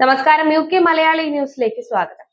നമസ്കാരം. U K Malayali ന്യൂസിലേക്ക് സ്വാഗതം.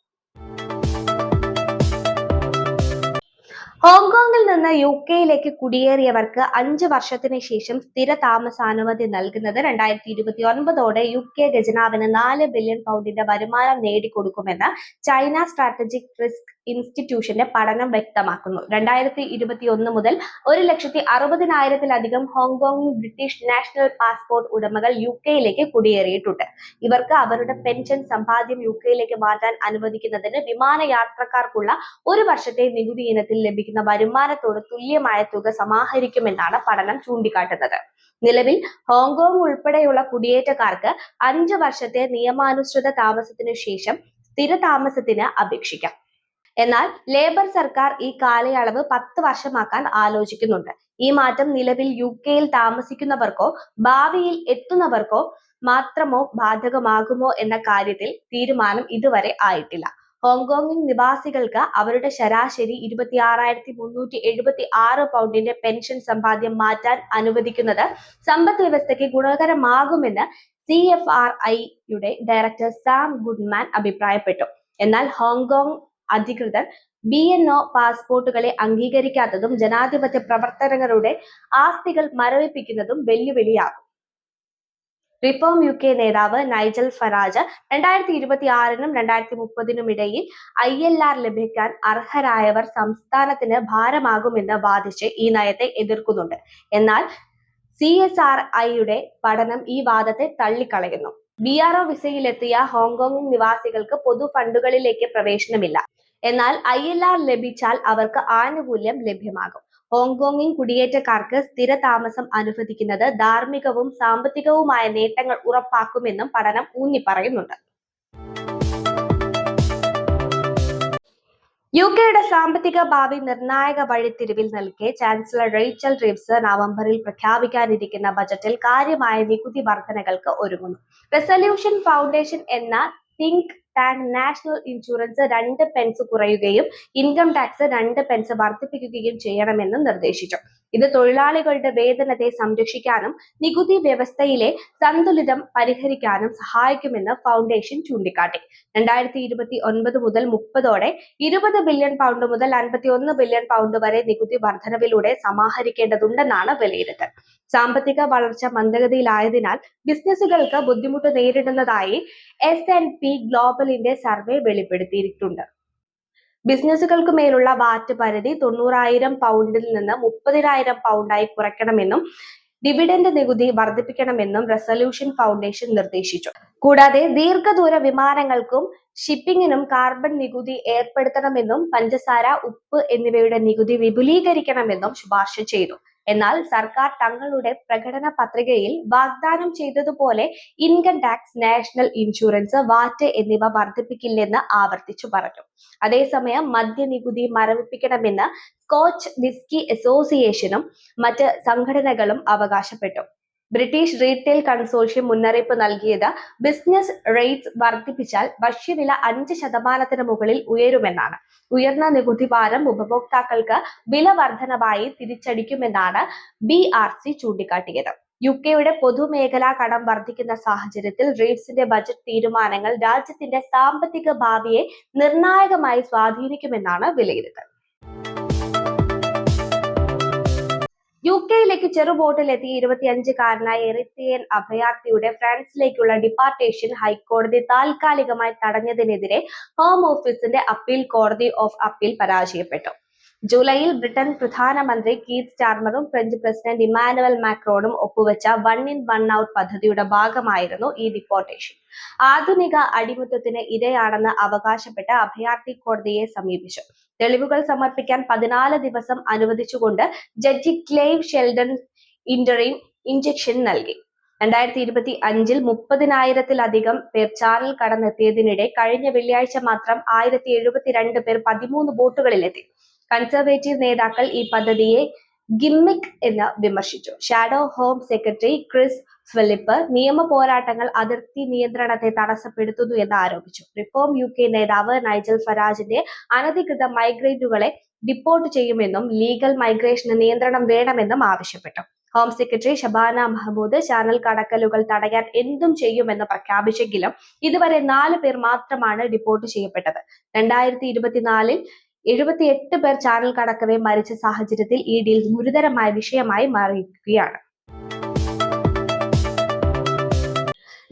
ഹോങ്കോങ്ങിൽ നിന്ന് യു കെയിലേക്ക് കുടിയേറിയവർക്ക് അഞ്ച് വർഷത്തിന് ശേഷം സ്ഥിര താമസാനുമതി നൽകുന്നത് രണ്ടായിരത്തി ഇരുപത്തി ഒൻപതോടെ യു കെ ഖജനാവിന് നാല് ബില്യൺ പൗണ്ടിന്റെ വരുമാനം നേടിക്കൊടുക്കുമെന്ന് ചൈന സ്ട്രാറ്റജിക് റിസ്ക് ഇൻസ്റ്റിറ്റ്യൂഷന്റെ പഠനം വ്യക്തമാക്കുന്നു. രണ്ടായിരത്തി ഇരുപത്തി ഒന്ന് മുതൽ ഒരു ലക്ഷത്തി അറുപതിനായിരത്തിലധികം Hong Kong British national passport ഉടമകൾ യു കെയിലേക്ക് കുടിയേറിയിട്ടുണ്ട്. ഇവർക്ക് അവരുടെ പെൻഷൻ സമ്പാദ്യം യു കെയിലേക്ക് മാറ്റാൻ അനുവദിക്കുന്നതിന് വിമാനയാത്രക്കാർക്കുള്ള ഒരു വർഷത്തെ നികുതി ഇനത്തിൽ ലഭിക്കുന്ന വരുമാനത്തോട് തുല്യമായ തുക സമാഹരിക്കുമെന്നാണ് പഠനം ചൂണ്ടിക്കാട്ടുന്നത്. നിലവിൽ ഹോങ്കോങ് ഉൾപ്പെടെയുള്ള കുടിയേറ്റക്കാർക്ക് അഞ്ച് വർഷത്തെ നിയമാനുസൃത താമസത്തിനു ശേഷം സ്ഥിര താമസത്തിന് അപേക്ഷിക്കാം. എന്നാൽ ലേബർ സർക്കാർ ഈ കാലയളവ് പത്ത് വർഷമാക്കാൻ ആലോചിക്കുന്നുണ്ട്. ഈ മാറ്റം നിലവിൽ യു കെയിൽ താമസിക്കുന്നവർക്കോ ഭാവിയിൽ എത്തുന്നവർക്കോ മാത്രമോ ബാധകമാകുമോ എന്ന കാര്യത്തിൽ തീരുമാനം ഇതുവരെ ആയിട്ടില്ല. ഹോങ്കോങ്ങിൽ നിവാസികൾക്ക് അവരുടെ ശരാശരി ഇരുപത്തി ആറായിരത്തി മുന്നൂറ്റി എഴുപത്തി ആറ് പൗണ്ടിന്റെ പെൻഷൻ സമ്പാദ്യം മാറ്റാൻ അനുവദിക്കുന്നത് സമ്പദ് വ്യവസ്ഥയ്ക്ക് ഗുണകരമാകുമെന്ന് സി എഫ് ആർ ഐയുടെ ഡയറക്ടർ സാം ഗുഡ്മാൻ അഭിപ്രായപ്പെട്ടു. എന്നാൽ ഹോങ്കോങ് അധികൃതർ ബി എൻ ഒ പാസ്പോർട്ടുകളെ അംഗീകരിക്കാത്തതും ജനാധിപത്യ പ്രവർത്തകരുടെ ആസ്തികൾ മരവിപ്പിക്കുന്നതും വെല്ലുവിളിയാകും. റിഫോം യു കെ നേതാവ് നൈജൽ ഫറാജ് രണ്ടായിരത്തി ഇരുപത്തി ആറിനും രണ്ടായിരത്തി മുപ്പതിനും ഇടയിൽ ഐ എൽ ആർ ലഭിക്കാൻ അർഹരായവർ സംസ്ഥാനത്തിന് ഭാരമാകുമെന്ന് വാദിച്ച് ഈ നയത്തെ എതിർക്കുന്നുണ്ട്. എന്നാൽ സി എസ് ആർ ഐയുടെ പഠനം ഈ വാദത്തെ തള്ളിക്കളയുന്നു. ബി ആർ ഒ വിസയിലെത്തിയ ഹോങ്കോങ് നിവാസികൾക്ക് പൊതു ഫണ്ടുകളിലേക്ക് പ്രവേശനമില്ല. എന്നാൽ ഐ എൽ ആർ ലഭിച്ചാൽ അവർക്ക് ആനുകൂല്യം ലഭ്യമാകും. ഹോങ്കോങ്ങിൽ കുടിയേറ്റക്കാർക്ക് സ്ഥിര താമസം അനുവദിക്കുന്നത് ധാർമ്മികവും സാമ്പത്തികവുമായ നേട്ടങ്ങൾ ഉറപ്പാക്കുമെന്നും പഠനം ഊന്നി യു കെയുടെ സാമ്പത്തിക ഭാവി നിർണായക വഴിത്തിരിവിൽ നിൽക്കെ ചാൻസലർ റേച്ചൽ റിവ്സ് നവംബറിൽ പ്രഖ്യാപിക്കാനിരിക്കുന്ന ബജറ്റിൽ കാര്യമായ നികുതി വർധനകൾക്ക് ഒരുങ്ങുന്നു. റെസല്യൂഷൻ ഫൗണ്ടേഷൻ എന്ന തിങ്ക് ടാങ്ക് നാഷണൽ ഇൻഷുറൻസ് രണ്ട് പെൻസ് കുറയുകയും ഇൻകം ടാക്സ് രണ്ട് പെൻസ് വർദ്ധിപ്പിക്കുകയും ചെയ്യണമെന്ന് നിർദ്ദേശിച്ചു. ഇത് തൊഴിലാളികളുടെ വേതനത്തെ സംരക്ഷിക്കാനും നികുതി വ്യവസ്ഥയിലെ സന്തുലിതം പരിഹരിക്കാനും സഹായിക്കുമെന്ന് ഫൗണ്ടേഷൻ ചൂണ്ടിക്കാട്ടി. രണ്ടായിരത്തി ഇരുപത്തി ഒൻപത് മുതൽ മുപ്പതോടെ ഇരുപത് ബില്യൺ പൗണ്ട് മുതൽ അൻപത്തി ഒന്ന് ബില്യൺ പൗണ്ട് വരെ നികുതി വർധനവിലൂടെ സമാഹരിക്കേണ്ടതുണ്ടെന്നാണ് വിലയിരുത്തൽ. സാമ്പത്തിക വളർച്ച മന്ദഗതിയിലായതിനാൽ ബിസിനസ്സുകൾക്ക് ബുദ്ധിമുട്ട് നേരിടുന്നതായി എസ് എൻ പി ഗ്ലോബലിന്റെ സർവേ വെളിപ്പെടുത്തിയിട്ടുണ്ട്. ബിസിനസ്സുകൾക്ക് മേലുള്ള വാറ്റ് പരിധി തൊണ്ണൂറായിരം പൗണ്ടിൽ നിന്ന് മുപ്പതിനായിരം പൗണ്ടായി കുറയ്ക്കണമെന്നും ഡിവിഡന്റ് നികുതി വർദ്ധിപ്പിക്കണമെന്നും റെസൊല്യൂഷൻ ഫൗണ്ടേഷൻ നിർദ്ദേശിച്ചു. കൂടാതെ ദീർഘദൂര വിമാനങ്ങൾക്കും ഷിപ്പിംഗിനും കാർബൺ നികുതി ഏർപ്പെടുത്തണമെന്നും പഞ്ചസാര ഉപ്പ് എന്നിവയുടെ നികുതി വിപുലീകരിക്കണമെന്നും ശുപാർശ ചെയ്തു. എന്നാൽ സർക്കാർ തങ്ങളുടെ പ്രകടന പത്രികയിൽ വാഗ്ദാനം ചെയ്തതുപോലെ income tax national insurance VAT എന്നിവ വർദ്ധിപ്പിക്കില്ലെന്ന് ആവർത്തിച്ചു പറഞ്ഞു. അതേസമയം മദ്യനികുതി മരവിപ്പിക്കണമെന്ന് സ്കോച്ച് വിസ്കി അസോസിയേഷനും മറ്റ് സംഘടനകളും അവകാശപ്പെട്ടു. ബ്രിട്ടീഷ് റീറ്റെയിൽ കൺസോർഷ്യം മുന്നറിയിപ്പ് നൽകിയത് ബിസിനസ് റേറ്റ്സ് വർദ്ധിപ്പിച്ചാൽ ഭക്ഷ്യവില അഞ്ച് ശതമാനത്തിന് മുകളിൽ ഉയരുമെന്നാണ്. ഉയർന്ന നികുതി ഭാരം ഉപഭോക്താക്കൾക്ക് വില വർധനവായി തിരിച്ചടിക്കുമെന്നാണ് ബി ആർ സി ചൂണ്ടിക്കാട്ടിയത്. യു കെയുടെ പൊതുമേഖലാ കടം വർദ്ധിക്കുന്ന സാഹചര്യത്തിൽ റീഡ്സിന്റെ ബജറ്റ് തീരുമാനങ്ങൾ രാജ്യത്തിന്റെ സാമ്പത്തിക ഭാവിയെ നിർണായകമായി സ്വാധീനിക്കുമെന്നാണ് വിലയിരുത്തൽ. യു കെയിലേക്ക് ചെറുബോട്ടിലെത്തിയ ഇരുപത്തിയഞ്ചുകാരനായ എറിത്തിയൻ അഭയാർത്ഥിയുടെ ഫ്രാൻസിലേക്കുള്ള ഡിപ്പാർട്ടേഷൻ ഹൈക്കോടതി താൽക്കാലികമായി തടഞ്ഞതിനെതിരെ ഹോം ഓഫീസിന്റെ അപ്പീൽ കോടതി ഓഫ് അപ്പീൽ പരാജയപ്പെട്ടു. ജൂലൈയിൽ ബ്രിട്ടൻ പ്രധാനമന്ത്രി കീത്ത് സ്റ്റാർമറും ഫ്രഞ്ച് പ്രസിഡന്റ് ഇമാനുവൽ മാക്രോണും ഒപ്പുവെച്ച വൺ ഇൻ വൺ ഔട്ട് പദ്ധതിയുടെ ഭാഗമായിരുന്നു ഈ ഡിപ്പോർട്ടേഷൻ ആധുനിക അടിമത്തത്തിന് ഇരയാണെന്ന് അവകാശപ്പെട്ട് അഭയാർത്ഥി കോടതിയെ സമീപിച്ചു. തെളിവുകൾ സമർപ്പിക്കാൻ പതിനാല് ദിവസം അനുവദിച്ചുകൊണ്ട് judge Clive Sheldon interim injunction നൽകി. രണ്ടായിരത്തി ഇരുപത്തി അഞ്ചിൽ മുപ്പതിനായിരത്തിലധികം പേർ ചാനൽ കടന്നെത്തിയതിനിടെ കഴിഞ്ഞ വെള്ളിയാഴ്ച മാത്രം ആയിരത്തി എഴുപത്തിരണ്ട് പേർ പതിമൂന്ന് ബോട്ടുകളിലെത്തി. കൺസർവേറ്റീവ് നേതാക്കൾ ഈ പദ്ധതിയെ ഗിമ്മിക് എന്ന് വിമർശിച്ചു. Shadow home secretary Chris Philp നിയമ പോരാട്ടങ്ങൾ അതിർത്തി നിയന്ത്രണത്തെ തടസ്സപ്പെടുത്തുന്നു എന്ന് ആരോപിച്ചു. റിഫോം യു കെ നേതാവ് നൈജൽ ഫരാജിന്റെ അനധികൃത മൈഗ്രേറ്റുകളെ ഡിപ്പോർട്ട് ചെയ്യുമെന്നും ലീഗൽ മൈഗ്രേഷന് നിയന്ത്രണം വേണമെന്നും ആവശ്യപ്പെട്ടു. Home secretary Shabana Mahmood channel കടക്കലുകൾ തടയാൻ എന്തും ചെയ്യുമെന്ന് പ്രഖ്യാപിച്ചെങ്കിലും ഇതുവരെ നാല് പേർ മാത്രമാണ് ഡിപ്പോർട്ട് ചെയ്യപ്പെട്ടത്. രണ്ടായിരത്തി ഇരുപത്തിനാലിൽ എഴുപത്തിയെട്ട് പേർ ചാനൽ കടക്കവേ മരിച്ച സാഹചര്യത്തിൽ ഈ ഡീൽ ഗുരുതരമായ വിഷയമായി മാറിയിരിക്കുകയാണ്.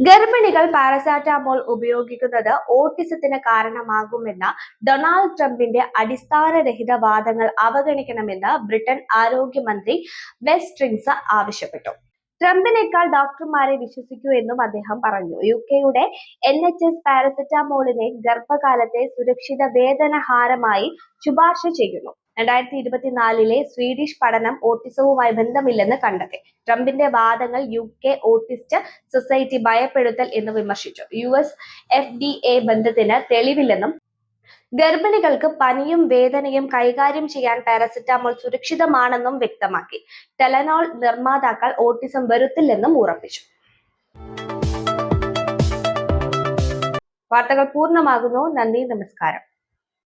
ഗർഭിണികൾ പാരസാറ്റാമോൾ ഉപയോഗിക്കുന്നത് ഓട്ടിസത്തിന് കാരണമാകുമെന്ന ഡൊണാൾഡ് ട്രംപിന്റെ അടിസ്ഥാനരഹിത വാദങ്ങൾ അവഗണിക്കണമെന്ന് ബ്രിട്ടൻ ആരോഗ്യമന്ത്രി വെസ്റ്റ്രിങ്സ് ആവശ്യപ്പെട്ടു. ട്രംപിനേക്കാൾ ഡോക്ടർമാരെ വിശ്വസിക്കൂ എന്നും അദ്ദേഹം പറഞ്ഞു. യു കെയുടെ എൻ എച്ച് എസ് പാരസെറ്റാമോളിനെ ഗർഭകാലത്തെ സുരക്ഷിത വേതനഹാരമായി ശുപാർശ ചെയ്യുന്നു. രണ്ടായിരത്തി ഇരുപത്തിനാലിലെ സ്വീഡിഷ് പഠനം ഓട്ടിസവുമായി ബന്ധമില്ലെന്ന് കണ്ടെത്തി. ട്രംപിന്റെ വാദങ്ങൾ യു കെ ഓട്ടിസ്റ്റ് സൊസൈറ്റി ഭയപ്പെടുത്തൽ എന്ന് വിമർശിച്ചു. U S F D A ബന്ധത്തിന് തെളിവില്ലെന്നും ഗർഭിണികൾക്ക് പനിയും വേദനയും കൈകാര്യം ചെയ്യാൻ പാരസെറ്റാമോൾ സുരക്ഷിതമാണെന്നും വ്യക്തമാക്കി. ടെലനോൾ നിർമ്മാതാക്കൾ ഓട്ടിസം വരുത്തില്ലെന്നും ഉറപ്പിച്ചു. വാർത്തകൾ പൂർണമാകുന്നു. നന്ദി നമസ്കാരം.